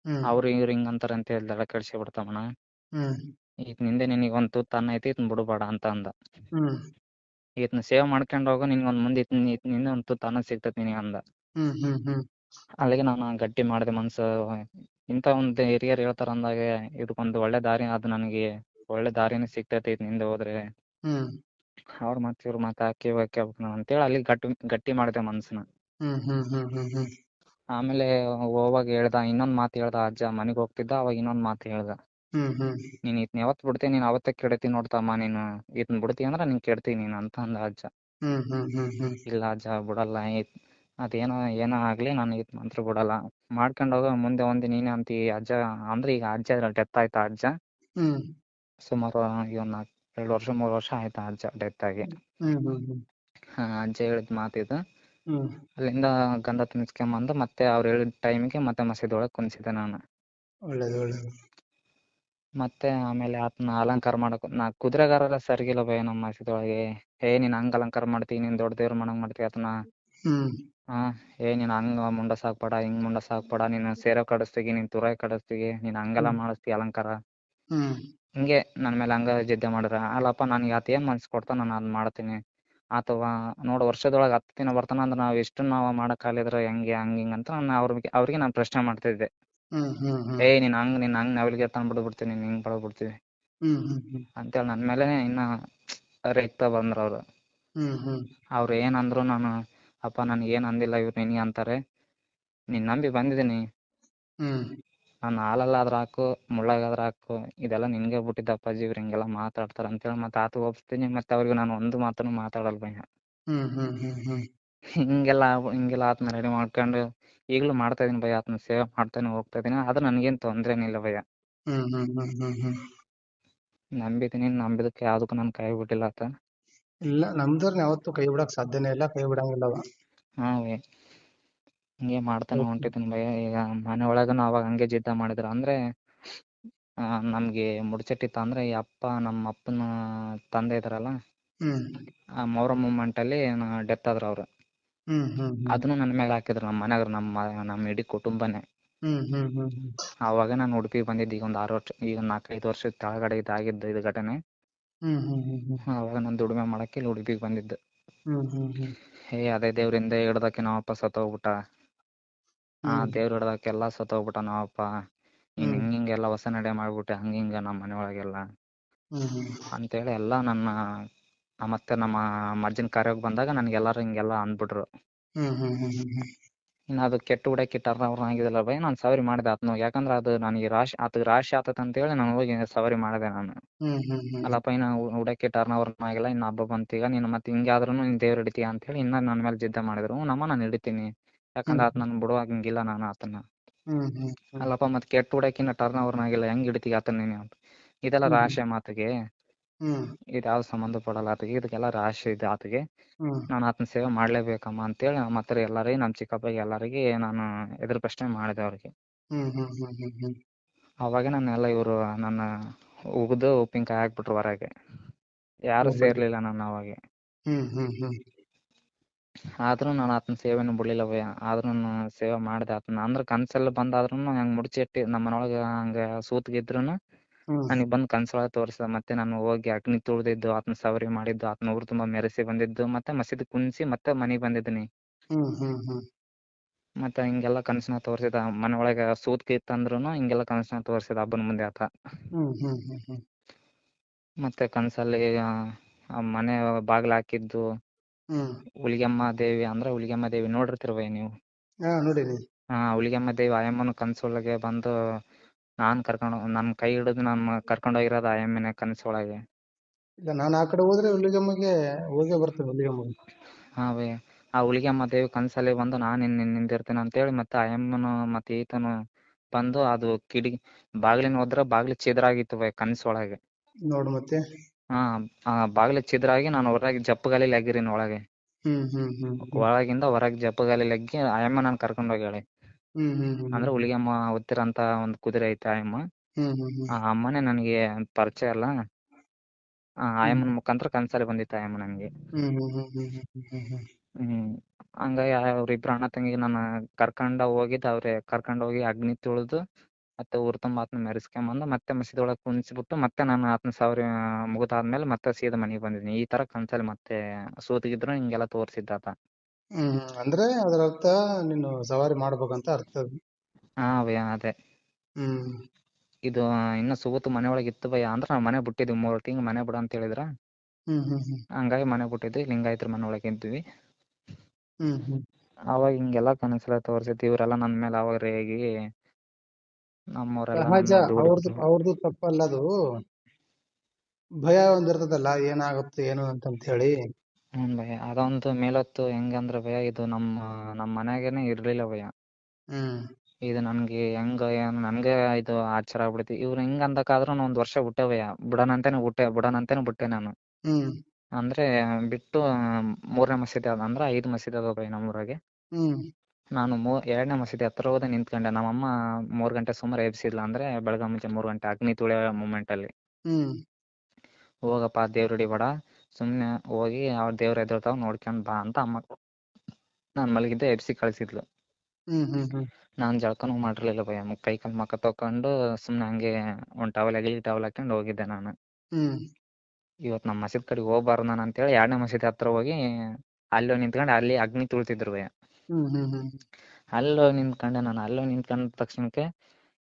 [SPEAKER 2] ಹ್ಮ್.
[SPEAKER 1] ಅವ್ರು ಇವ್ರು ಹಿಂಗ್ ಅಂತಾರ ಅಂತ ಹೇಳಿ ದಡ ಕೆಡ್ಸಿ ಬಿಡ್ತಾಮಣ
[SPEAKER 2] ಹ್ಮ್.
[SPEAKER 1] ಈತ ನಿಂದೆ ನಿನಗ್ ಒಂದ್ ತುತ್ತು ಅನ್ನ ಐತಿ ಈತನ್ ಬಿಡಬೇಡ ಅಂತ ಅಂದ.
[SPEAKER 2] ಹ್ಮ್.
[SPEAKER 1] ಇದನ್ನ ಸೇವ್ ಮಾಡ್ಕೊಂಡ್ ಹೋಗು ನಿನ್ಗ್ ಒಂದ್ ಮುಂದೆ ಈತನ ನಿಂದ ಒಂದ್ ತುತ್ತು ಅನ್ನ ಸಿಗ್ತೈತಿ ನಿನಗ್ ಅಂದ.
[SPEAKER 2] ಹ್ಮ್ ಹ್ಮ್ ಹ್ಮ್.
[SPEAKER 1] ಅಲ್ಲಿಗೆ ನಾನು ಗಟ್ಟಿ ಮಾಡಿದೆ ಮನ್ಸು. ಇಂತ ಒಂದ್ ಹಿರಿಯರ್ ಹೇಳ್ತಾರ ಅಂದಾಗ ಇದಕ್ಕೊಂದು ಒಳ್ಳೆ ದಾರಿ ಅದು ನನಗೆ. ಒಳ್ಳೆ ದಾರಿನೇ ಸಿಗ್ತೈತಿ ಇದ್ನಿಂದ ಹೋದ್ರೆ.
[SPEAKER 2] ಹ್ಮ್.
[SPEAKER 1] ಅವ್ರ ಮಾತ್ ಇವ್ರ ಮಾತ್ ಹಾಕಿ ಹಾಕ್ಯಬೇಕು ಅಂತೇಳಿ ಅಲ್ಲಿ ಗಟ್ಟಿ ಗಟ್ಟಿ ಮಾಡಿದೆ ಮನ್ಸನ್ನ.
[SPEAKER 2] ಹ್ಮ್ ಹ್ಮ್ ಹ್ಮ್ ಹ್ಮ್ ಹ್ಮ್.
[SPEAKER 1] ಆಮೇಲೆ ಹೋಗುವಾಗ ಹೇಳ್ದ ಇನ್ನೊಂದ್ ಮಾತ್ ಹೇಳ್ದ ಅಜ್ಜ ಮನೆಗ್ ಹೋಗ್ತಿದ್ದ ಅವಾಗ ಇನ್ನೊಂದ್ ಮಾತ್ ಹೇಳ್ದ.
[SPEAKER 2] ಹ್ಮ್ ಹ್ಮ್.
[SPEAKER 1] ನೀನ್ ಇದ್ನ ಯಾವತ್ ಬಿಡ್ತಿ ನೀನ್ ಅವತ್ತೇ ಕೆಡತಿ ನೋಡ್ತಮ್ಮ ನೀನು ಇದನ್ ಬಿಡ್ತಿ ಅಂದ್ರ ನೀನ್ ಕೆಡ್ತಿ ನೀನ್ ಅಂತ ಅಂದ ಅಜ್ಜ.
[SPEAKER 2] ಹ್ಮ್ ಹ್ಮ್ ಹ್ಮ್ ಹ್ಮ್.
[SPEAKER 1] ಇಲ್ಲ ಅಜ್ಜ ಬಿಡಲ್ಲ ಅದೇನೋ ಏನೋ ಆಗ್ಲಿ ನಾನು ಇದ್ ಮಾತ್ರ ಬಿಡಲ್ಲ. ಮಾಡ್ಕೊಂಡ್ ಹೋಗೋ ಮುಂದೆ ಒಂದ್ ನೀನೇ ಅಂತಿ ಅಜ್ಜ ಅಂದ್ರೆ ಈಗ ಅಜ್ಜ ಡೆತ್ ಆಯ್ತಾ ಅಜ್ಜ?
[SPEAKER 2] ಹ್ಮ್.
[SPEAKER 1] ಸುಮಾರು ಒಂದ್ ಎರಡ್ ವರ್ಷ ಮೂರ್ ವರ್ಷ ಆಯ್ತಾ ಅಜ್ಜ ಡೆತ್ ಆಗಿ ಹಾ ಅಜ್ಜ ಹೇಳಿದ್ ಮಾತಿದು
[SPEAKER 2] ಹ್ಮ್.
[SPEAKER 1] ಅಲ್ಲಿಂದ ಗಂಧ ತುಂಬಿಸ್ಕೊಂಬಂದು ಮತ್ತೆ ಅವ್ರು ಹೇಳಿದ ಟೈಮಿಗೆ ಮತ್ತೆ ಮಸೀದಿ ಒಳಗ್ ಕುಂದಿಸಿದೆ ನಾನು.
[SPEAKER 2] ಒಳ್ಳೇದು ಒಳ್ಳೇದು.
[SPEAKER 1] ಮತ್ತೆ ಆಮೇಲೆ ಆತನ ಅಲಂಕಾರ ಮಾಡಕ್ ನಾ ಕುದುರೆಗಾರಲ್ಲ ಸರಿಗಿಲ್ಲ ಭಯ ನಮ್ಮ ಮಸೀದಿ ಒಳಗೆ ಏ ನೀನ್ ಹಂಗ್ ಅಲಂಕಾರ ಮಾಡ್ತಿ ನೀನ್ ದೊಡ್ಡ ದೇವ್ರ ಮಾಡಂಗ್ ಮಾಡ್ತಿ ಆತನ.
[SPEAKER 2] ಹ್ಮ್.
[SPEAKER 1] ಹಾ ಏ ನೀನ್ ಹಂಗ ಮುಂಡ ಹಾಕ್ಬೇಡ ಹಿಂಗ್ ಮುಂಡ ಹಾಕ್ಬೇಡ ನೀನ್ ಸೇರ ಕಡಿಸ್ತೀಗಿ ನೀನ್ ತುರಾಯಿ ಕಡಿಸ್ತೀಗಿ ನೀನ್ ಹಂಗೆಲ್ಲಾ. ಮಾಡಿಸ್ತಿ ಅಲಂಕಾರ.
[SPEAKER 2] ಹ್ಮ್.
[SPEAKER 1] ಹಿಂಗೆ ನನ್ ಮೇಲೆ ಹಂಗ ಜಿದ್ದೆ ಮಾಡಿದ್ರ ಅಲ್ಲಪ್ಪ ನಾನು ಆತ ಏನ್ ಮನ್ಸು ಕೊಡ್ತಾನ ನಾನು ಅದ್ ಮಾಡ್ತೀನಿ. ಅಥವಾ ನೋಡ್ ವರ್ಷದೊಳಗೆ ಹತ್ತ್ ದಿನ ಬರ್ತಾನ ಅಂದ್ರ ನಾವ್ ಎಷ್ಟು ನಾವ್ ಮಾಡಕ್ ಕಾಲಿದ್ರ ಹೆಂಗೆ ಹಂಗ್ ಹಿಂಗ್ ಅಂತ ನಾನು ಅವ್ರಿಗೆ ಅವ್ರಿಗೆ ನಾನು ಪ್ರಶ್ನೆ ಮಾಡ್ತಿದ್ದೆ.
[SPEAKER 2] ಹ್ಮ್ ಹ್ಮ್ ಹ್ಮ್.
[SPEAKER 1] ಏ ನೀನ್ ಹಂಗ್ ನೀನ್ ಹಂಗ್ ನವಿಲ್ಗೆ ತಂದ್ ಬಿಡ್ ಬಿಡ್ತೀನಿ ನೀನ್ ಹಿಂಗ್
[SPEAKER 2] ಹ್ಮ್ ಹ್ಮ್
[SPEAKER 1] ಅಂತೇಳಿ ನನ್ ಮೇಲೆ ಇನ್ನ ರೇಗ್ತಾ ಬಂದ್ರ ಅವ್ರು. ಅವ್ರು ಏನಂದ್ರು ಅಂದ್ರು ನಾನು ಅಪ್ಪ ನನ್ಗೆ ಏನ್ ಅಂದಿಲ್ಲ ಇವ್ರು ನಿನಗೆ ಅಂತಾರೆ. ನೀನ್ ನಂಬಿ ಬಂದಿದ್ದೀನಿ
[SPEAKER 2] ಹ್ಮ್
[SPEAKER 1] ಹಾಲಲ್ಲಿ ಆದ್ರೆ ಹಾಕು ಮುಳ್ಳಾಗಾದ್ರ ಹಾಕು ಇದೆಲ್ಲ ನಿನಗೆ ಬಿಟ್ಟಿದ್ದು ಅಪ್ಪಾಜಿ ಇವ್ರು ಹಿಂಗೆಲ್ಲ ಮಾತಾಡ್ತಾರ ಅಂತೇಳಿ ಮತ್ತೆ ಆತ ಒಪ್ಸ್ತೀನಿ ಮತ್ತೆ ಅವ್ರಿಗೆ ನಾನು ಒಂದು ಮಾತನ್ನು ಮಾತಾಡಲ್ಲ ಭಯ
[SPEAKER 2] ಹ್ಮ್ ಹ್ಮ್ ಹ್ಮ್ ಹ್ಮ್.
[SPEAKER 1] ಹಿಂಗೆಲ್ಲ ಹಿಂಗೆಲ್ಲ ಆತನ ರೆಡಿ ಮಾಡ್ಕೊಂಡು ಈಗಲೂ ಮಾಡ್ತಾ ಇದೀನಿ ಭಯ ಆತನ ಸೇವೆ ಮಾಡ್ತಾನೆ ಹೋಗ್ತಾ ಇದೀನಿ ಆದ್ರೆ ನನಗೇನು ತೊಂದ್ರೆನಿಲ್ಲ ಭಯ
[SPEAKER 2] ಹ್ಮ್ ಹ್ಮ್ ಹ್ಮ್ ಹ್ಮ್ ಹ್ಮ್.
[SPEAKER 1] ನಂಬಿದೀನಿ ನಂಬಿದಕ್ಕೆ ಯಾವ್ದಕ್ಕೂ ನಾನು ಕೈ ಬಿಟ್ಟಿಲ್ಲ ಆತ.
[SPEAKER 2] ಇಲ್ಲ ನಮ್ದವ್ರನ್ನ ಯಾವತ್ತೂ ಕೈ ಬಿಡಕ್ ಸಾಧ್ಯನೇ ಇಲ್ಲ ಕೈ ಬಿಡಂಗಿಲ್ಲ ಅವ.
[SPEAKER 1] ಹಾ ಹಿಂಗೆ ಮಾಡ್ತಾನೆ ಹೊಂಟಿದ್ದೀನಿ ಭಯ. ಈಗ ಮನೆ ಒಳಗನು ಅವಾಗ ಹಂಗೆ ಜಿದ್ದ ಮಾಡಿದ್ರು. ಅಂದ್ರೆ ಆ ನಮ್ಗೆ ಮುಡ್ಚಿಟ್ಟಿತ್ತು. ಅಂದ್ರೆ ಈ ಅಪ್ಪ ನಮ್ಮ ಅಪ್ಪನ ತಂದೆ ಇದಾರಲ್ಲ
[SPEAKER 2] ಹ್ಮ್.
[SPEAKER 1] ಆ ಮೊಹರಂ ಮೂಮೆಂಟ್ ಅಲ್ಲಿ ಡೆತ್ ಆದ್ರ ಅವ್ರು.
[SPEAKER 2] ಹ್ಮ್ ಹ್ಮ್ ಹ್ಮ್.
[SPEAKER 1] ಅದನ್ನು ನನ್ನ ಮೇಲೆ ಹಾಕಿದ್ರು ನಮ್ಮ ಮನ್ಯಾಗ ನಮ್ಮ ನಮ್ಮ ಇಡೀ ಕುಟುಂಬನೇ.
[SPEAKER 2] ಅವಾಗ ಹ್ಮ್ ಹ್ಮ್ ಹ್ಮ್.
[SPEAKER 1] ಆವಾಗ ನಾನು ಉಡುಪಿಗೆ ಬಂದಿದ್ದು ಈಗ ಒಂದು ಆರು ವರ್ಷ ಈಗ ನಾಲ್ಕೈದು ವರ್ಷದ ಕೆಳಗಡೆ ಇದಾಗಿದ್ದು ಇದು ಘಟನೆ.
[SPEAKER 2] ಹ್ಮ್ ಹ್ಮ್ ಹ್ಮ್ ಹ್ಮ್.
[SPEAKER 1] ಆವಾಗ ನಾನು ದುಡಿಮೆ ಮಾಡಕ್ಕೆ ಇಲ್ಲಿ ಉಡುಪಿಗೆ ಬಂದಿದ್ದು.
[SPEAKER 2] ಹ್ಮ್ ಹ್ಮ್ ಹ್ಮ್.
[SPEAKER 1] ಏ ಅದೇ ದೇವ್ರಿಂದ ಹಿಡ್ದಕ್ಕೆ ನಾವಪ್ಪ ಸತ್ತೋಗ್ಬಿಟ್ಟ. ಆ ದೇವ್ರ ಎಲ್ಲಾ ಸತ್ತೋಗ್ಬಿಟ್ಟಾನ ನಾವಪ್ಪ ನೀನ್
[SPEAKER 2] ಹಿಂಗ
[SPEAKER 1] ಹಿಂಗ್ ಹಿಂಗೆಲ್ಲ ಹೊಸ ನಡೆ ಮಾಡ್ಬಿಟ್ಟೆ ಹಂಗ ಹಿಂಗ ನಮ್ಮ
[SPEAKER 2] ಮನೆಯೊಳಗೆಲ್ಲ.
[SPEAKER 1] ಅಂತೇಳಿ ಎಲ್ಲಾ ನನ್ನ ಮತ್ತೆ ನಮ್ಮ ಮರ್ಜಿನ ಕಾರ್ಯಕ್ಕೆ ಬಂದಾಗ ನನಗೆಲ್ಲರೂ ಹಿಂಗೆಲ್ಲ ಅಂದ್ಬಿಟ್ರು. ಇನ್ನ ಅದು ಕೆಟ್ಟ ಹುಡಕ್ಕೆ ಟರ್ನ್ ಆಗಿದಿಲ್ಲ ಬೈ ನಾನು ಸವರಿ ಮಾಡಿದೆ ಆತನು ಯಾಕಂದ್ರೆ ಅದು ನನಗೆ ರಾಶಿ ಅದು ರಾಶಿ ಆತತ್ ಅಂತೇಳಿ ನಾನು ಹೋಗಿ ಸವರಿ ಮಾಡಿದೆ ನಾನು. ಅಲ್ಲಪ್ಪ ಇನ್ನ ಉಡಕ್ಕೆ ಟರ್ನ್ ಓವರ್ ಆಗಿಲ್ಲ ಇನ್ನು ಹಬ್ಬ ಬಂತೀಗ ನೀನು ಮತ್ತೆ ಹಿಂಗಾದ್ರೂ ದೇವ್ರ ದೇವ್ರು ಅಂತ ಹೇಳಿ ಇನ್ನ ನನ್ನ ಮೇಲೆ ಜಿದ್ದ ಮಾಡಿದ್ರು. ನಮ್ಮ ನಾನು ಹಿಡಿತೀನಿ. ಯಾಕಂದ್ರೆ ಆತ ನನ್ನ ಬಿಡುವಾಗಂಗಿಲ್ಲ ನಾನು ಆತನ ಅಲ್ಲಪ್ಪ ಮತ್ತೆ ಕೆಟ್ಟ ಹುಡಕಿನ ಟರ್ನ್ ಓವರ್ ಆಗಿಲ್ಲ ಹೆಂಗ್ ಹಿಡಿತೀಯ ಆತನ ನೀನು? ಅಂತ ಇದೆಲ್ಲ. ರಾಶಿ ಮಾತಿಗೆ. ಇದು ಯಾವ್ದು ಸಂಬಂಧ ಪಡಲ್ಲ ಆತಗೆ. ಇದಕ್ಕೆಲ್ಲ ರಾಶಿ ಇದೆ ಆತಗೆ. ನಾನು ಆತನ ಸೇವೆ ಮಾಡ್ಲೇಬೇಕಮ್ಮ ಅಂತೇಳಿ ಮತ್ತೆ ಎಲ್ಲರಿಗೆ ನಮ್ಮ ಚಿಕ್ಕಪ್ಪಗೆ ಎಲ್ಲರಿಗೆ ನಾನು ಎದುರು ಪ್ರಶ್ನೆ ಮಾಡಿದೆ ಅವ್ರಿಗೆ.
[SPEAKER 2] ಎಲ್ಲಾ
[SPEAKER 1] ಅವಾಗ ನನ್ನೆಲ್ಲ ಇವರು ನನ್ನ ಉಗಿದು ಉಪ್ಪಿನಕಾಯಿ ಹಾಕ್ಬಿಟ್ರು ಹೊರಗೆ. ಯಾರು? ಸೇರ್ಲಿಲ್ಲ ನನ್ನ ಅವಾಗ. ಆದ್ರೂ ನಾನು ಆತನ ಸೇವೆನ ಬಿಡ್ಲಿಲ್ಲ ಭಯ ಆದ್ರೂ ನಾನು ಸೇವೆ ಮಾಡಿದೆ ಆತನ. ಅಂದ್ರೆ ಕನ್ಸಲ್ಲಿ ಬಂದಾದ್ರೂ ಹಂಗೆ ಮುಡ್ಚಿಟ್ಟಿ ನಮ್ಮ ಹಂಗ
[SPEAKER 2] ಹ್ಮ್.
[SPEAKER 1] ನನಗೆ ಬಂದು ಕನ್ಸೊಳಗೆ ತೋರಿಸಿದ. ಮತ್ತೆ ನಾನು ಹೋಗಿ ಅಗ್ನಿ ತುಳಿದಿದ್ದು ಆತನ ಸವರಿ ಮಾಡಿದ್ದು ಆತನ ಊರು ತುಂಬಾ ಮೆರೆಸಿ ಬಂದಿದ್ದು ಮತ್ತೆ ಮಸೀದಿ ಕುಣಿಸಿ ಮತ್ತೆ ಮನೆಗೆ ಬಂದಿದ್ದೀನಿ ಮತ್ತ ಹಿಂಗೆಲ್ಲಾ ಕನಸನ ತೋರಿಸಿದ. ಮನೆ ಒಳಗೆ ಸೂತ್ಕ ಇತ್ತಂದ್ರೂ ಹಿಂಗೆಲ್ಲ ಕನಸನ ತೋರಿಸಿದ ಹಬ್ಬನ ಮುಂದೆ ಆತ. ಮತ್ತೆ ಕನಸಲ್ಲಿ ಆ ಮನೆ ಬಾಗಿಲು ಹಾಕಿದ್ದು
[SPEAKER 2] ಹ್ಮ್.
[SPEAKER 1] ಹುಲಿಗೆಮ್ಮ ದೇವಿ ಅಂದ್ರ ಹುಲಿಗೆಮ್ಮ ದೇವಿ ನೋಡಿರ್ತಿರ್ಬೈ ನೀವು?
[SPEAKER 2] ಹಾ ನೋಡೀನಿ.
[SPEAKER 1] ಹುಲಿಗೆಮ್ಮ ದೇವಿ ಆಯಮ್ಮನ ಕನಸೊಳಗೆ ಬಂದು ನಾನ್ ಕರ್ಕೊಂಡು ನನ್ ಕೈ ಹಿಡಿದು ನಾನು ಕರ್ಕೊಂಡು ಹೋಗಿರೋದು ಆಯಮ್ಮನ ಕನಸೊಳಗೆ.
[SPEAKER 2] ಇಲ್ಲ ನಾನು ಆ ಕಡೆ ಹೋದ್ರೆ ಹುಲಿಗೆಮ್ಮಗೆ ಹೋಗೇ ಬರ್ತೇನೆ ಹುಲಿಗಮ್ಮಗೆ.
[SPEAKER 1] ಹಾ ಬೈ ಆ ಹುಲಿಗೆಮ್ಮ ದೇವಿ ಕನಸಲ್ಲಿ ಬಂದು ನಾನು ನಿನ್ ಅಂತ ಅಂತೇಳಿ ಮತ್ತೆ ಆಯಮ್ಮನು ಮತ್ತೆ ಈತನು ಬಂದು ಅದು ಕಿಡಿ ಬಾಗಿಲಿನ ಹೋದ್ರ ಬಾಗಿಲು ಛಿದ್ರಾಗಿತ್ತು ಬೈ ಕನಸೊಳಗೆ.
[SPEAKER 2] ನೋಡು ಮತ್ತೆ.
[SPEAKER 1] ಬಾಗಿಲು ಛಿದ್ರಾಗಿ ನಾನು ಹೊರಗೆ ಒಳಗೆ
[SPEAKER 2] ಹ್ಮ್ ಹ್ಮ್ ಹ್ಮ್ ಹ್ಮ್
[SPEAKER 1] ಒಳಗಿಂದ ಹೊರಗೆ ಜಪ್ಪಗಾಲಿಲಿ ಅಗ್ಗಿ ಆಯಮ್ಮ ನಾನು ಕರ್ಕೊಂಡು ಹೋಗ್ಯಾಳೆ
[SPEAKER 2] ಹ್ಮ್ ಹ್ಮ್ ಹ್ಮ್
[SPEAKER 1] ಅಂದ್ರೆ ಹುಲಿಗೆಮ್ಮ ಒತ್ತಿರಂತ ಒಂದು ಕುದುರೆ ಐತೆ ಆಯಮ್ಮ
[SPEAKER 2] ಹ್ಮ್ ಹ್ಮ್ ಹ್ಮ್
[SPEAKER 1] ಆ ಅಮ್ಮನೇ ನನಗೆ ಪರಿಚಯ ಅಲ್ಲ ಆ ಆಯಮ್ಮನ ಮುಖಾಂತರ ಕನ್ಸಲ್ಲಿ ಬಂದಿತ್ತು ಆಯಮ್ಮ ನನಗೆ
[SPEAKER 2] ಹ್ಮ್ ಹ್ಮ್ ಹ್ಮ್ ಹ್ಮ್ ಹ್ಮ್ ಹ್ಮ್ ಹ್ಮ್
[SPEAKER 1] ಹ್ಮ್ ಹಂಗಾಗಿ ಅವ್ರಿಬ್ರು ಅಣ್ಣ ತಂಗಿಗೆ ನಾನು ಕರ್ಕೊಂಡ ಹೋಗಿದ್ದು ಅವ್ರೆ ಕರ್ಕೊಂಡ್ ಹೋಗಿ ಅಗ್ನಿ ತುಳಿದು ಮತ್ತೆ ಊರ್ ತುಂಬ ಆತನ ಮೆರೆಸ್ಕೊಂಬಂದು ಮತ್ತೆ ಮಸೀದಿ ಒಳಗೆ ಕುಣಿಸ್ಬಿಟ್ಟು ಮತ್ತೆ ನಾನು ಆತನ ಸಾವಿರ ಮುಗಿದಾದ್ಮೇಲೆ ಮತ್ತೆ ಸೀದಾ ಮನೆಗೆ ಬಂದಿದ್ದೀನಿ ಈ ತರ ಕನ್ಸಲ್ಲಿ ಮತ್ತೆ ಸೋತಿಗಿದ್ರು ಹಿಂಗೆಲ್ಲ ತೋರಿಸಿದ್ದ ಆತ
[SPEAKER 2] ಹ್ಮ್. ಅಂದ್ರೆ ಅದರ ಅರ್ಥ ನೀನು ಸವಾರಿ ಮಾಡ್ಬೇಕಂತ ಅರ್ಥ ಅದು.
[SPEAKER 1] ಹಾ ಭಯ ಅದೇ.
[SPEAKER 2] ಹ್ಮ್.
[SPEAKER 1] ಇದು ಇನ್ನು ಸೋತು ಮನೆ ಒಳಗೆ ಇತ್ತು ಭಯ ಅಂದ್ರೆ ನಾವು ಮನೆ ಬಿಟ್ಟಿದ್ವಿ. ಮೂರು ತಿಂಗಳು ಮನೆ ಬಿಡು ಅಂತ ಹೇಳಿದ್ರ?
[SPEAKER 2] ಹ್ಮ್ ಹ್ಮ್ ಹ್ಮ್.
[SPEAKER 1] ಹಂಗಾಗಿ ಮನೆ ಬಿಟ್ಟಿದ್ವಿ. ಲಿಂಗಾಯತ್ರ ಮನೆ ಒಳಗೆ ಇದ್ವಿ.
[SPEAKER 2] ಹ್ಮ್ ಹ್ಮ್.
[SPEAKER 1] ಅವಾಗ ಹಿಂಗೆಲ್ಲ ಕನಸೆಲ್ಲ ತೋರಿಸಿದ್ದು ಇವರೆಲ್ಲ ನನ್ನ ಮೇಲೆ ಅವಾಗ ರೇಗಿ ನಮ್ಮವರೆಲ್ಲ
[SPEAKER 2] ಸಹಜ. ಅವ್ರದ್ದು ಅವ್ರದ್ದು ತಪ್ಪಲ್ಲ ಅದು ಭಯ ಒಂದ್ ಇರ್ತದಲ್ಲ ಏನಾಗುತ್ತೆ ಏನು ಅಂತ ಹೇಳಿ
[SPEAKER 1] ಹ್ಮ್ ಭಯ. ಅದೊಂದು ಮೇಲತ್ತು ಹೆಂಗಂದ್ರ ಭಯ ಇದು ನಮ್ಮ ನಮ್ಮ ಮನ್ಯಾಗೇನೆ ಇರ್ಲಿಲ್ಲ ಭಯ.
[SPEAKER 2] ಹ್ಮ್.
[SPEAKER 1] ಇದು ನನ್ಗೆ ಹೆಂಗ ಏನ್ ನನ್ಗೆ ಇದು ಆಶ್ಚರ್ಯ ಆಗ್ಬಿಡ್ತಿ. ಇವ್ರು ಹೆಂಗ್ ಅಂದಕ್ಕಾದ್ರೂ ಒಂದ್ ವರ್ಷ ಬಿಟ್ಟೆ ಭಯ. ಬಿಡನಂತೇನೆ ಬಿಟ್ಟೆ ಬಿಡನಂತೇನೆ ಬಿಟ್ಟೆ ನಾನು.
[SPEAKER 2] ಹ್ಮ್.
[SPEAKER 1] ಅಂದ್ರೆ ಬಿಟ್ಟು ಮೂರನೇ ಮಸೀದಿ ಅದ ಅಂದ್ರ ಐದು ಮಸೀದಿ ಅದಾವ ಭಯ ನಮ್ಮೂರಾಗೆ.
[SPEAKER 2] ಹ್ಮ್.
[SPEAKER 1] ನಾನು ಮೂ ಎರಡನೇ ಮಸೀದಿ ಹತ್ರ ಹೋದೆ ನಿಂತ್ಕೊಂಡೆ. ನಮ್ಮಮ್ಮ ಮೂರ್ ಗಂಟೆ ಸುಮಾರು ಎಬ್ಸಿದ್ಲ ಅಂದ್ರೆ ಬೆಳಗ್ಗೆ ಮುಂಚೆ ಮೂರ್ ಗಂಟೆ ಅಗ್ನಿ ತುಳಿಯೋ ಮೂಮೆಂಟ್ ಅಲ್ಲಿ.
[SPEAKER 2] ಹ್ಮ್.
[SPEAKER 1] ಹೋಗಪ್ಪ ದೇವ್ರ ಹಿಡಿಬೇಡ ಸುಮ್ನೆ ಹೋಗಿ ಅವ್ರ ದೇವ್ರ ಎದುರ್ತಾವ ನೋಡ್ಕೊಂಡ್ ಬಾ ಅಂತ ಅಮ್ಮ ನಾನ್ ಮಲಗಿದ್ದೆ ಎಬ್ಸಿ ಕಳ್ಸಿದ್ಲು.
[SPEAKER 2] ಹ್ಮ್ ಹ್ಮ್ ಹ್ಮ್.
[SPEAKER 1] ನಾನ್ ಜಳಕನೂ ಮಾಡಿರ್ಲಿಲ್ಲ ಭಯ. ಕೈ ಕಾಲ್ ಮಕ್ಕ ತೊಕೊಂಡು ಸುಮ್ನೆ ಹಂಗೆ ಒಂದ್ ಟವಲ್ ಎಗಲಿ ಟವಲ್ ಹಾಕೊಂಡು ಹೋಗಿದ್ದೆ ನಾನು.
[SPEAKER 2] ಹ್ಮ್.
[SPEAKER 1] ಇವತ್ ನಮ್ ಮಸೀದ್ ಹೋಗ್ಬಾರ ಹೋಗ್ಬಾರ್ದು ನಾನು ಅಂತೇಳಿ ಎರಡನೇ ಮಸೀದಿ ಹತ್ರ ಹೋಗಿ ಅಲ್ಲಿ ನಿಂತ್ಕೊಂಡ್ ನಿಂತ್ಕೊಂಡು. ಅಲ್ಲಿ ಅಗ್ನಿ ತುಳಿತಿದ್ರು ಭಯ.
[SPEAKER 2] ಹ್ಮ್ ಹ್ಮ್ ಹ್ಮ್
[SPEAKER 1] ಅಲ್ಲಿ ಹೋಗಿ ನಿಂತ್ಕೊಂಡೆ ನಾನು ಅಲ್ಲಿ ಹೋಗಿ ನಿಂತ್ಕೊಂಡ ತಕ್ಷಣಕ್ಕೆ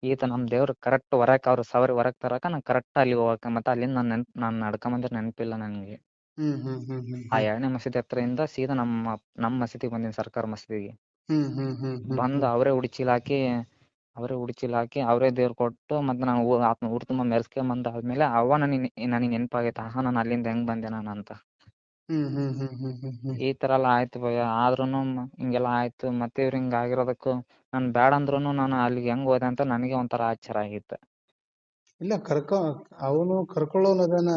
[SPEAKER 1] ಈತ ನಮ್ ದೇವ್ರು ಕರೆಕ್ಟ್ ಹೊರಕ್ ಅವ್ರು ಸವರಿ ಹೊರಕ್ ತರಕ ನಾನು ಕರೆಕ್ಟ್ ಅಲ್ಲಿ ಹೋಗಕ್ ಮತ್ತೆ ಅಲ್ಲಿಂದ ನಾನು ನೆನ್ಪ್ ನಾನು ನಡ್ಕೊಂಬಂದ್ರೆ ನೆನಪಿಲ್ಲ ನನಗೆ.
[SPEAKER 2] ಹ್ಮ್ ಹ್ಮ್ ಹ್ಮ್ ಹ್ಮ್
[SPEAKER 1] ಆ ಎರಡನೇ ಮಸೀದಿ ಹತ್ರದಿಂದ ಸೀದಾ ನಮ್ಮ ನಮ್ಮ ಮಸೀದಿಗೆ ಬಂದೀನಿ ಸರ್ಕಾರ ಮಸೀದಿಗೆ.
[SPEAKER 2] ಹ್ಮ್ ಹ್ಮ್ ಹ್ಮ್ ಹ್ಮ್
[SPEAKER 1] ಬಂದು ಅವರೇ ಉಡಿಚೀಲ ಹಾಕಿ ಅವರೇ ಉಡಿಚೀಲ ಹಾಕಿ ಅವರೇ ದೇವ್ರು ಕೊಟ್ಟು ಮತ್ತೆ ನಾನು ಊ ಆತ್ನ ಊರ್ ತುಂಬ ಮೆರೆಸ್ಕೊಂಡ್ ಆದ್ಮೇಲೆ ಅವ ನನಗೆ ನನಗೆ ನೆನಪಾಗೈತೆ ಆಹಾ ನಾನು ಅಲ್ಲಿಂದ ಹೆಂಗ್ ಬಂದೆ ನಾನು ಅಂತ.
[SPEAKER 2] ಹ್ಮ್ ಹ್ಮ್ ಹ್ಮ್ ಹ್ಮ್ ಹ್ಮ್ ಹ್ಮ್.
[SPEAKER 1] ಈ ತರ ಎಲ್ಲ ಆಯ್ತು ಭಯ. ಆದ್ರೂನು ಹಿಂಗೆಲ್ಲ ಆಯ್ತು. ಮತ್ತೆ ಇವ್ರು ಹಿಂಗ್ ಆಗಿರೋದಕ್ಕೂ ನಾನ್ ಬ್ಯಾಡ ಅಂದ್ರೂನು ನಾನು ಅಲ್ಲಿಗ್ ಹೆಂಗ್ ಹೋದೆ ಅಂತ ನನಗೆ ಒಂಥರ ಆಶ್ಚರ್ಯ ಆಗಿತ್ತು.
[SPEAKER 2] ಇಲ್ಲ ಕರ್ಕೊ ಅವನು ಕರ್ಕೊಳ್ಳೋನದನ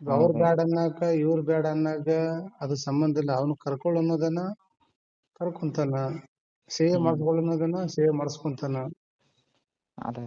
[SPEAKER 2] ಅವ್ರ
[SPEAKER 1] ಹೌದು.
[SPEAKER 2] ಬ್ಯಾಡ ಅನ್ನಕ ಇವ್ರ ಬ್ಯಾಡ ಅನ್ನಕ ಅದು ಸಂಬಂಧ ಇಲ್ಲ. ಅವನು ಕರ್ಕೊಳ್ಳೋ ಅನ್ನೋದನ್ನ ಕರ್ಕೊಂತಾನ. ಸೇವೆ
[SPEAKER 1] ಹ್ಮ್.
[SPEAKER 2] ಸೇವ್ ಸೇವೆ ಮಾಡಿಸ್ಕೊಂತಾನ.
[SPEAKER 1] ಅದೇ